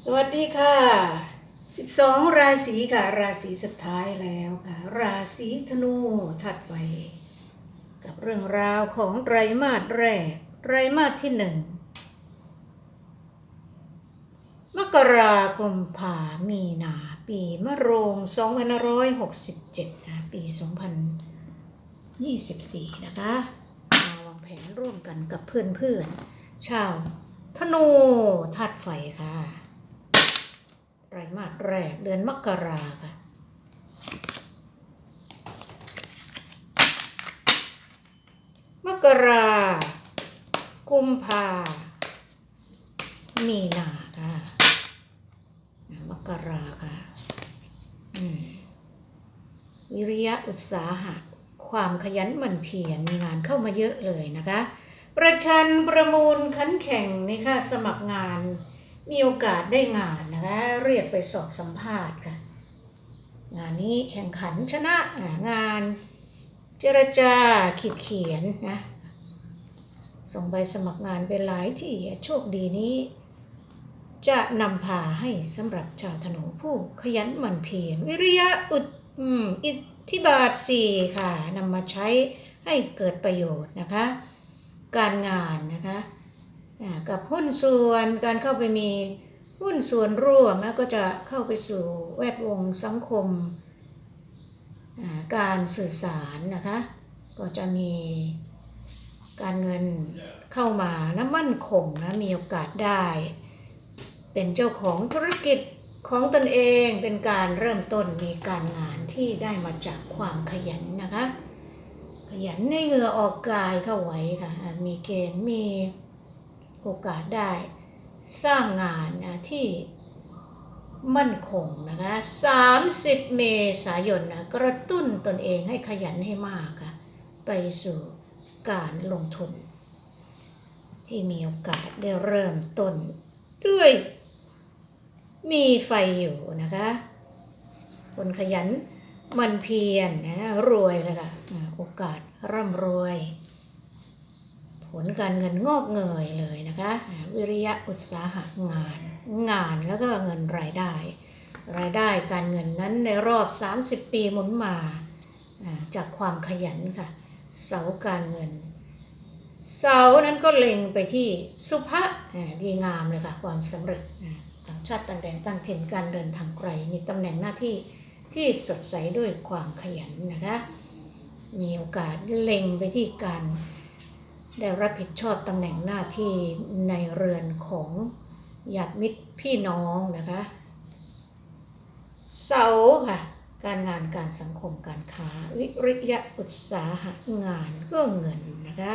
สวัสดีค่ะ 12 ราศีค่ะ ราศีสุดท้ายแล้วค่ะ ราศีธนูถัดไป กับเรื่องราวของไตรมาสแรกไตรมาสที่หนึ่งมกราคมพามีนาปีมะโรง2567นะปี 2024 นะคะมาวางแผนร่วมกันกับเพื่อนๆชาวธนูธาตุไฟค่ะ ไตรมาสแรกเดือนมกราค่ะ มกรา กุมภา มีนาค่ะ มกราค่ะมวิริยะอุตสาหะ ความขยันหมั่นเพียรมีงานเข้ามาเยอะเลยนะคะ ประชันประมูลขันแข่งนี่ค่ะสมัครงาน มีโอกาสได้งานนะคะเรียกไปสอบสัมภาษณ์ค่ะ งานนี้แข่งขันชนะงานเจรจาขีดเขียนนะส่งใบสมัครงานไปหลายที่โชคดีนี้ จะนำพาให้สำหรับชาวธนูผู้ขยันหมั่นเพียรวิริยะอุดอิทธิบาทสี่ค่ะนำมาใช้ให้เกิดประโยชน์นะคะ การงานนะคะ กับหุ้นส่วนการเข้าไปมีหุ้นส่วนร่วมนะก็จะเข้าไปสู่แวดวงสังคม การสื่อสารนะคะ ก็จะมีการเงินเข้ามานะมั่นคงนะมีโอกาสได้ เป็นเจ้าของธุรกิจของตนเองเป็นการเริ่มต้นมีการงานที่ได้มาจากความขยันนะคะ ขยันในเหงื่อออกกายเข้าไว้ค่ะมีเกณฑ์มี โอกาสได้สร้างงานนะที่มั่นคงนะคะ30เมษายนนะกระตุ้นตนเองให้ขยันให้มากค่ะไปสู่การลงทุน ที่มีโอกาสได้เริ่มต้นด้วย มีไฟอยู่นะคะคนขยันมันเพียรนะรวยเลยค่ะโอกาสร่ำรวย ผลการเงินงอกเงยเลยนะคะ วิริยะอุตสาหะงาน งานแล้วก็เงินรายได้ รายได้การเงินนั้นในรอบ 30 ปีหมุนมาจากความขยันค่ะ เสาการเงิน เสานั้นก็เล็งไปที่สุภะดีงามเลยค่ะความสำเร็จต่างชาติต่างแดนต่างถิ่นการเดินทางไกลมีตำแหน่งหน้าที่ที่สดใสด้วยความขยันนะคะมีโอกาสเล็งไปที่การ ได้รับผิดชอบตำแหน่งหน้าที่ในเรือนของญาติมิตรพี่น้องนะคะ เสาค่ะ การงานการสังคมการค้า วิริยะอุตสาหะงานก็เงินนะคะ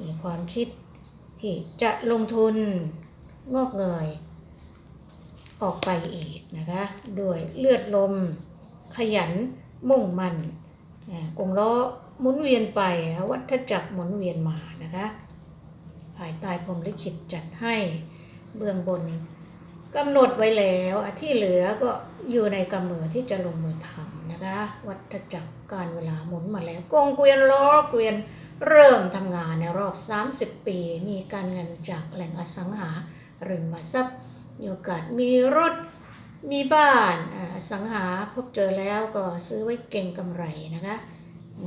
มีความคิดที่จะลงทุนงอกเงย ออกไปอีกนะคะ ด้วยเลือดลม ขยันมุ่งมั่น กงล้อหมุนเวียนไปวัฏจักรหมุนเวียนมานะคะภายใต้พรมลิขิตจัดให้เบื้องบนกำหนดไว้แล้วที่เหลือก็อยู่ในกำมือที่จะลงมือทำนะคะวัฏจักรการเวลาหมุนมาแล้วกงเกวียนล้อเกวียนเริ่มทำงานในรอบ 30 ปี มีการเงินจากแหล่งอสังหาริมทรัพย์มีโอกาสมีรถ มีบ้านอสังหาพบเจอแล้วก็ซื้อไว้เก่งกำไรนะคะ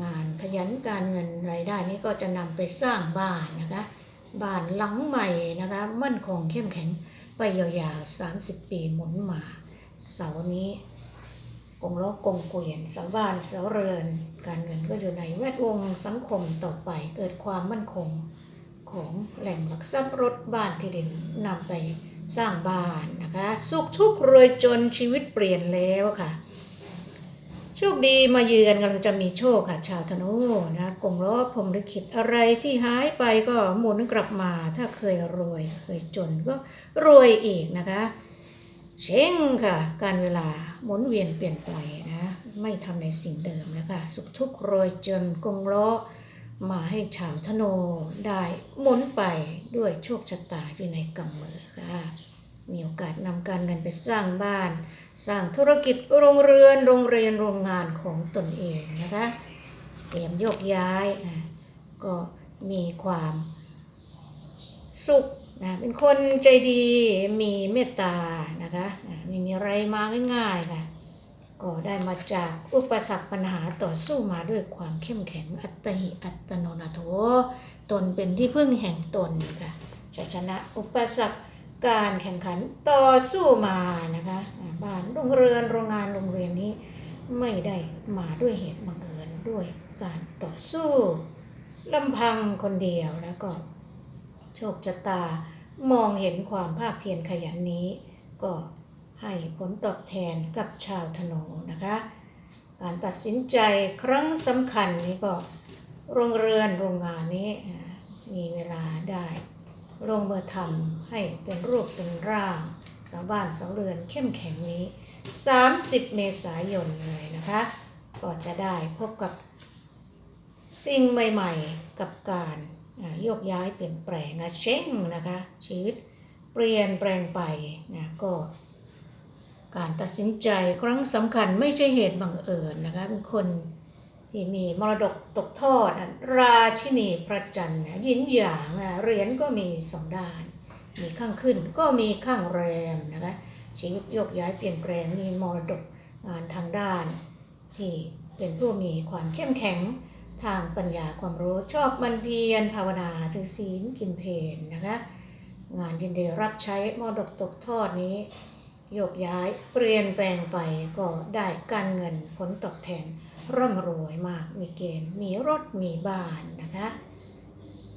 งานขยันการเงินรายได้นี้ก็จะนำไปสร้างบ้านนะคะ บ้านหลังใหม่นะคะมั่นคงเข้มแข็งไปยาวๆ 30 ปีหมุนมา เสาร์นี้กงล้อกงเกวียนสาบ้านเสาเรือน การเงินก็อยู่ในแวดวงสังคมต่อไปเกิดความมั่นคงของแหล่งหลักทรัพย์รถบ้านที่ดินนำไป สร้างบ้านนะคะสุขทุกข์รวยจนชีวิตเปลี่ยนแล้วค่ะ โชคดีมาเยือนกำลังจะมีโชคค่ะ ชาวธนูนะกงล้อพรมลิขิตอะไรที่หายไปก็หมุนกลับมา ถ้าเคยรวยเคยจนก็รวยอีกนะคะเช่งค่ะ การเวลาหมุนเวียนเปลี่ยนไปนะ ไม่ทำในสิ่งเดิมนะคะสุขทุกข์รวยจนกงล้อ มาให้ชาวธโนได้หมุนไปด้วยโชคชะตาอยู่ในกำมือค่ะมีโอกาสนำการเงินไปสร้างบ้าน สร้างธุรกิจโรงเรือนโรงเรียนโรงงานของตนเองนะคะเตรียมโยกย้ายอะก็มีความสุขนะเป็นคนใจดีมีเมตตานะคะไม่มีอะไรมาง่ายๆค่ะ ก็ได้มาจากอุปสรรคปัญหาต่อสู้มาด้วยความเข้มแข็งอัตหิอัตโนนาโถตนเป็นที่พึ่งแห่งตนค่ะชัยชนะอุปสรรคการแข่งขันต่อสู้มานะคะบ้านโรงเรือนโรงงานโรงเรียนนี้ ไม่ได้มาด้วยเหตุบังเอิญด้วยการต่อสู้ลำพังคนเดียวแล้วก็โชคชะตามองเห็นความภาคเพียรขยันนี้ ก็ ให้ผลตอบแทนกับชาวธนูนะคะ การตัดสินใจครั้งสำคัญนี้ก็โรงเรือนโรงงานนี้มีเวลาได้ลงมือทำให้เป็นรูปเป็นร่างสาวบ้านสาวเรือนเข้มแข็งนี้ 30 เมษายนเลยนะคะ ก็จะได้พบกับสิ่งใหม่ๆ กับการโยกย้ายเปลี่ยนแปลงนะเช่งนะคะ ชีวิตเปลี่ยนแปลงไปนะก็ การตัดสินใจครั้งสำคัญไม่ใช่เหตุบังเอิญนะคะเป็นคนที่มีมรดกตกทอดอะราชินีพระจันทร์นะยินหยางอะเหรียญก็มีสองด้าน มีข้างขึ้นก็มีข้างแรมนะคะชีวิตโยกย้ายเปลี่ยนแปลงมีมรดกงานทางด้าน ที่เป็นผู้มีความเข้มแข็งทางปัญญาความรู้ชอบมันเพียรภาวนาถือศีลกินเพลนะคะงานยินดีรับใช้มรดกตกทอดนี้ โยกย้ายเปลี่ยนแปลงไปก็ได้การเงินผลตอบแทน ร่ำรวยมากมีเกณฑ์มีรถมีบ้านนะคะ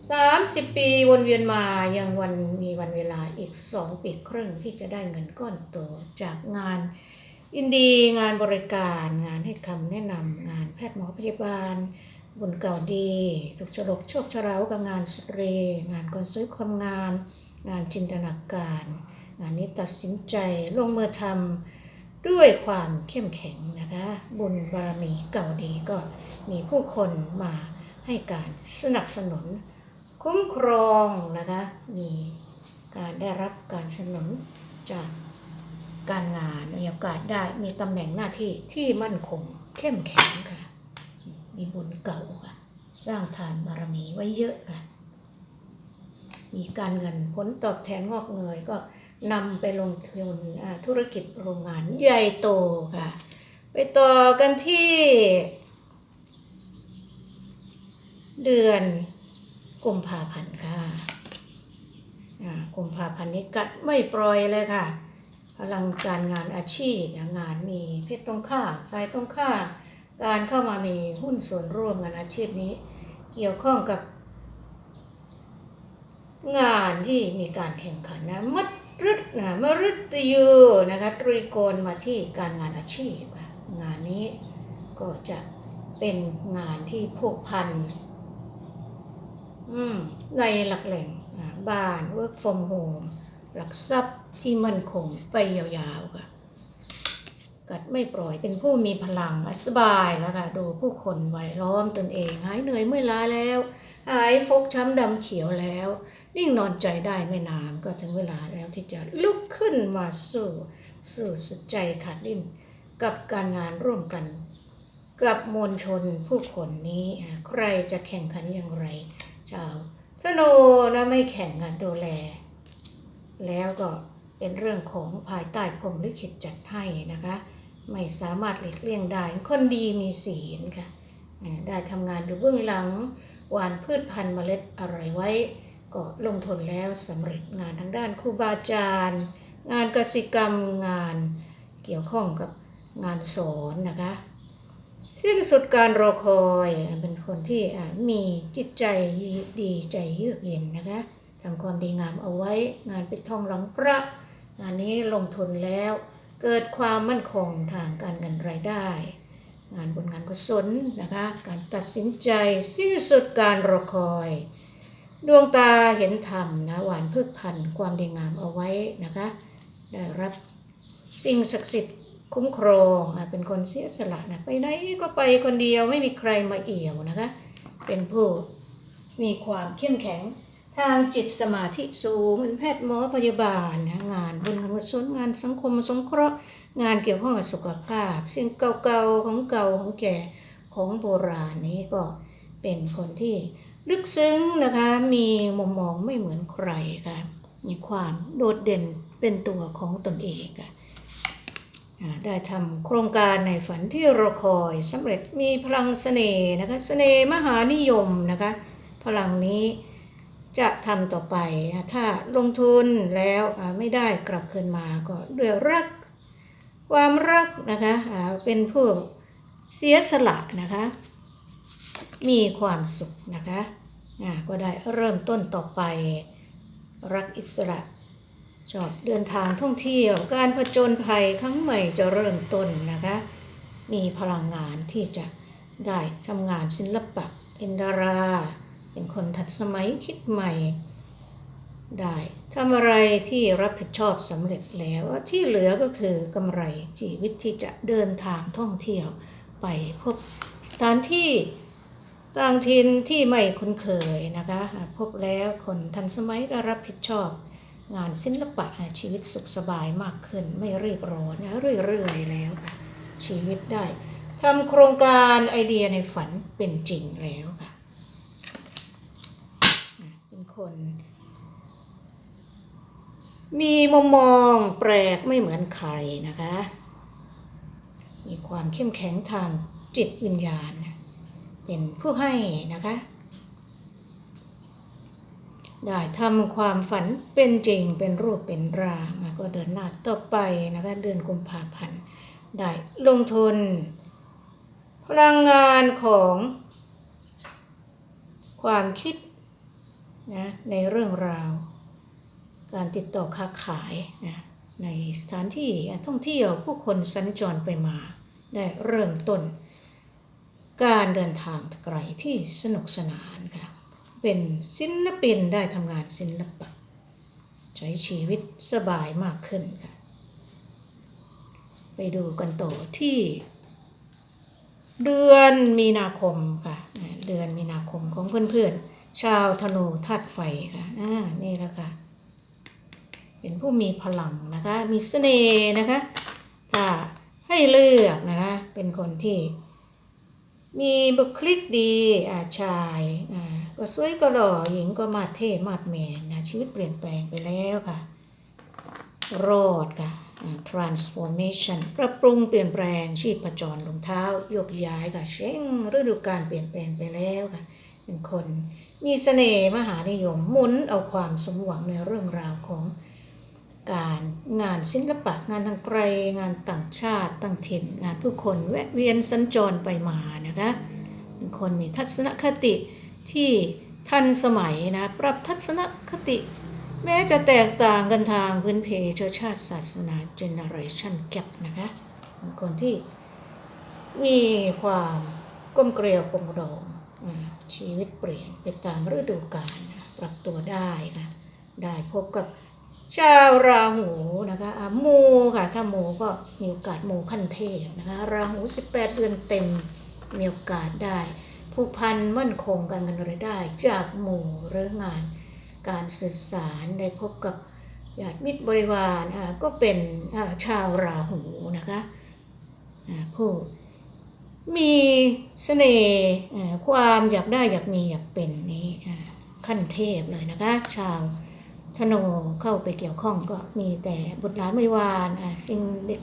30 ปีวนเวียนมายังวันมีวันเวลาอีก 2 ปีครึ่งที่จะได้เงินก้อนโตจากงานอินดีงานบริการงานให้คำแนะนำงานแพทย์หมอพยาบาล บุญเก่าดี สุขฉลกโชคชรากับงานสเตรีงานคนสวยความงาม งานจินตนาการ งานนี้ตัดสินใจลงมือทำด้วยความเข้มแข็งนะคะ บุญบารมีเก่าดีก็มีผู้คนมาให้การสนับสนุน คุ้มครองนะคะ มีการได้รับการสนับสนุนจากการงานมีโอกาสได้มีตำแหน่งหน้าที่ที่มั่นคงเข้มแข็งค่ะ มีบุญเก่าค่ะ สร้างทานบารมีไว้เยอะค่ะ มีการเงินผลตอบแทนงอกเงยก็ นำไปลงทุนธุรกิจโรงงานใหญ่โตค่ะ ไปต่อกันที่ เดือนกุมภาพันธ์ค่ะอ่ากุมภาพันธ์นี้กัดไม่ปล่อยเลยค่ะพลังการงานอาชีพงานมีเพศตรงข้ามฝ่ายตรงข้ามการเข้ามามีหุ้นส่วนร่วมงานอาชีพนี้ เกี่ยวข้องกับ งานที่มีการแข่งขันนะมัด รึดนะมฤตยูนะคะตรีโกณมาที่การงานอาชีพ งานนี้ก็จะเป็นงานที่ผูกพันในหลักแหล่งบ้าน work from home หลักทรัพย์ที่มั่นคงไปยาวๆค่ะ กัดไม่ปล่อยเป็นผู้มีพลังสบายแล้วค่ะ ดูผู้คนไว้ล้อมตนเอง หายเหนื่อยเมื่อยล้าแล้ว หายฟกช้ำดำเขียวแล้ว นิ่งนอนใจได้ไม่นานก็ถึงเวลาแล้วที่จะลุกขึ้นมาสู้สู้สุดใจขาดดิ้นกับการงานร่วมกัน กับมวลชนผู้คนนี้ใครจะแข่งขันอย่างไรชาวสโนนะไม่แข่งงานดูแล แล้วก็เป็นเรื่องของภายใต้พรมลิขิตจัดให้นะคะ ไม่สามารถหลีกเลี่ยงได้ คนดีมีศีลค่ะ ได้ทำงานอยู่เบื้องหลังหวานพืชพันธุ์เมล็ดอะไรไว้ ก็ลงทุนแล้วสำเร็จงานทางด้านครูบาอาจารย์ งานกสิกรรมงานเกี่ยวข้องกับงานสอนนะคะ สิ้นสุดการรอคอยเป็นคนที่มีจิตใจดีใจเยือกเย็นนะคะทำความดีงามเอาไว้งานปิดทองหลังพระ งานนี้ลงทุนแล้วเกิดความมั่นคงทางการเงินรายได้ งานบนงานกุศลนะคะ การตัดสินใจสิ้นสุดการรอคอย ดวงตาเห็นธรรมนะหวานพืชพันธุ์ความดีงามเอาไว้นะคะ ได้รับสิ่งศักดิ์สิทธิ์คุ้มครองอะเป็นคนเสียสละนะไปไหนก็ไปคนเดียวไม่มีใครมาเอี่ยวนะคะ เป็นผู้มีความเข้มแข็งทางจิตสมาธิสูงเป็นแพทย์หมอพยาบาลนะงานบุญงานกุศลงานสังคมสงเคราะห์งานเกี่ยวข้องกับสุขภาพสิ่งเก่าๆของเก่าของแก่ของโบราณนี้ก็เป็นคนที่ ลึกซึ้งนะคะมีมุมมองไม่เหมือนใครค่ะมีความโดดเด่นเป็นตัวของตนเองค่ะอ่าได้ทำโครงการในฝันที่รอคอยสำเร็จมีพลังเสน่ห์นะคะเสน่ห์มหานิยมนะคะพลังนี้จะทำต่อไป ถ้าลงทุนแล้วไม่ได้กลับคืนมาก็ด้วยรัก ความรักนะคะเป็นผู้เสียสละนะคะ มีความสุขนะคะก็ได้เริ่มต้นต่อไปรักอิสระชอบเดินทางท่องเที่ยวการผจญภัยครั้งใหม่จะเริ่มต้นนะคะ มีพลังงานที่จะได้ทำงานศิลปะเป็นดารา เป็นคนทันสมัยคิดใหม่ ได้ทำอะไรที่รับผิดชอบสำเร็จแล้วที่เหลือก็คือกำไรชีวิตที่จะเดินทางท่องเที่ยวไปพบสถานที่ ต่างถิ่นที่ไม่คุ้นเคยนะคะหากพบแล้วคนทันสมัยและรับผิดชอบ งานศิลปะชีวิตสุขสบายมากขึ้นไม่รีบร้อนนะเรื่อยๆแล้วค่ะชีวิตได้ทำโครงการไอเดียในฝันเป็นจริงแล้วค่ะอะเป็นคน มีมุมมองแปลกไม่เหมือนใครนะคะ มีความเข้มแข็งทางจิตวิญญาณ เป็นผู้ให้นะคะ ได้ทำความฝันเป็นจริงเป็นรูปเป็นร่างนะก็เดินหน้าต่อไปนะคะเดือนกุมภาพันธ์ได้ลงทุน พลังงานของความคิดนะในเรื่องราว การติดต่อค้าขายนะในสถานที่ท่องเที่ยวผู้คนสัญจรไปมาได้เริ่มต้น การเดินทางไกลที่สนุกสนานค่ะเป็นศิลปินได้ทำงานศิลปะ ใช้ชีวิตสบายมากขึ้นค่ะ ไปดูกันต่อที่ เดือนมีนาคมค่ะ เดือนมีนาคมของเพื่อนๆ ชาวธนูธาตุไฟค่ะอ่านี่แหละค่ะ เป็นผู้มีพลังนะคะ มีเสน่ห์นะคะถ้าให้เลือกนะคะ เป็นคนที่ มีบุคลิกดีอาชายอ่าก็สวยก็หล่อหญิงก็มาดเท่มาดแมนนะชีวิตเปลี่ยนแปลงไปแล้วค่ะ รอดค่ะ transformation ปรับปรุงเปลี่ยนแปลงชีพจรรองเท้ายกย้ายค่ะเช่งฤดูกาลเปลี่ยนแปลงไปแล้วค่ะเป็นคน มีเสน่ห์มหานิยมหมุนเอาความสมหวังในเรื่องราวของ การงานศิลปะงานทางไกลงานต่างชาติต่างถิ่น งานผู้คนแวะเวียนสัญจรไปมานะคะเป็นคนมีทัศนคติที่ทันสมัยนะปรับทัศนคติ แม้จะแตกต่างกันทางพื้นเพเชื้อชาติศาสนาเจเนอเรชันแกปนะคะเป็นคนที่มีความก้มเกลียวปงโดอ่าชีวิตเปลี่ยนไปตามฤดูกาลปรับตัวได้นะได้พบกับ ชาวราหูนะคะมูค่ะ ถ้ามูก็มีโอกาสมูขั้นเทพนะคะ ราหู 18 เดือนเต็มมีโอกาสได้ ผูกพันมั่นคงกันกันรายได้ จากหมู่หรืองาน การสื่อสารได้พบกับญาติมิตรบริวารก็เป็นชาวราหูนะคะผู้มีเสน่ห์ความอยากได้อยากมีอยากเป็นนี้ขั้นเทพเลยนะคะ ชาว ธนูเข้าไปเกี่ยวข้องก็มีแต่บุตรหลานไม่วานสิ่งเด็ก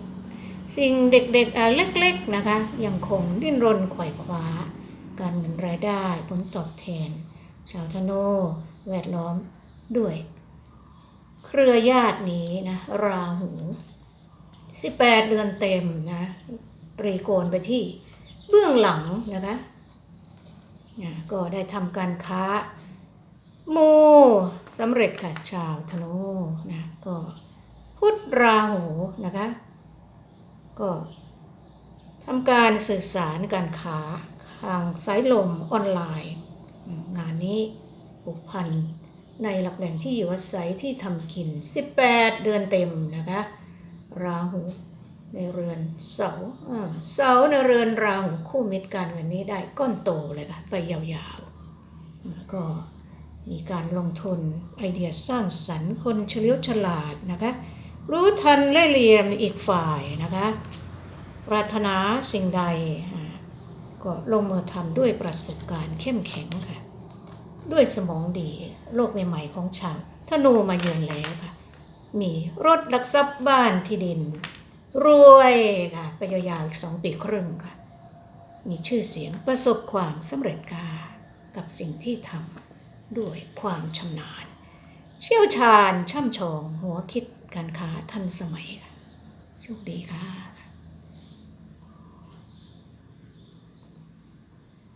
สิ่งเด็กๆเล็กๆนะคะยังคงดิ้นรนไขว่คว้า การเงินรายได้ผลตอบแทน ชาวธนูแวดล้อมด้วย เครือญาตินี้นะราหู 18 เดือนเต็มนะตรีโกนไปที่เบื้องหลังนะคะก็ได้ทำการค้า โมสำเร็จค่ะชาวธนูนะก็พุทธราหูนะคะ ก็ทำการสื่อสารการค้าทางสายลมออนไลน์ งานนี้ผูกพันในหลักแหล่งที่อยู่อาศัยที่ทำกิน 18 เดือนเต็มนะคะ ราหูในเรือนเสาร์เสาร์ในเรือนราหูคู่มิตรการเงินนี้ได้ก้อนโตเลยค่ะ ไปยาวๆก็ มีการลงทุนไอเดียสร้างสรรค์คนเฉลียวฉลาดนะคะรู้ทันเล่เหลี่ยมอีกฝ่ายนะคะปรารถนาสิ่งใดก็ลงมือทำด้วยประสบการณ์เข้มแข็งค่ะ ด้วยสมองดีโลกใหม่ๆของชาวธนูมาเยือนแล้วค่ะ มีรถลักทรัพย์บ้านที่ดิน รวยค่ะไปยาวๆอีกสองปีครึ่งค่ะ มีชื่อเสียงประสบความสำเร็จค่ะกับสิ่งที่ทำ ด้วยความชำนาญ เชี่ยวชาญช่ำชองหัวคิดการค้าทันสมัยค่ะโชคดีค่ะ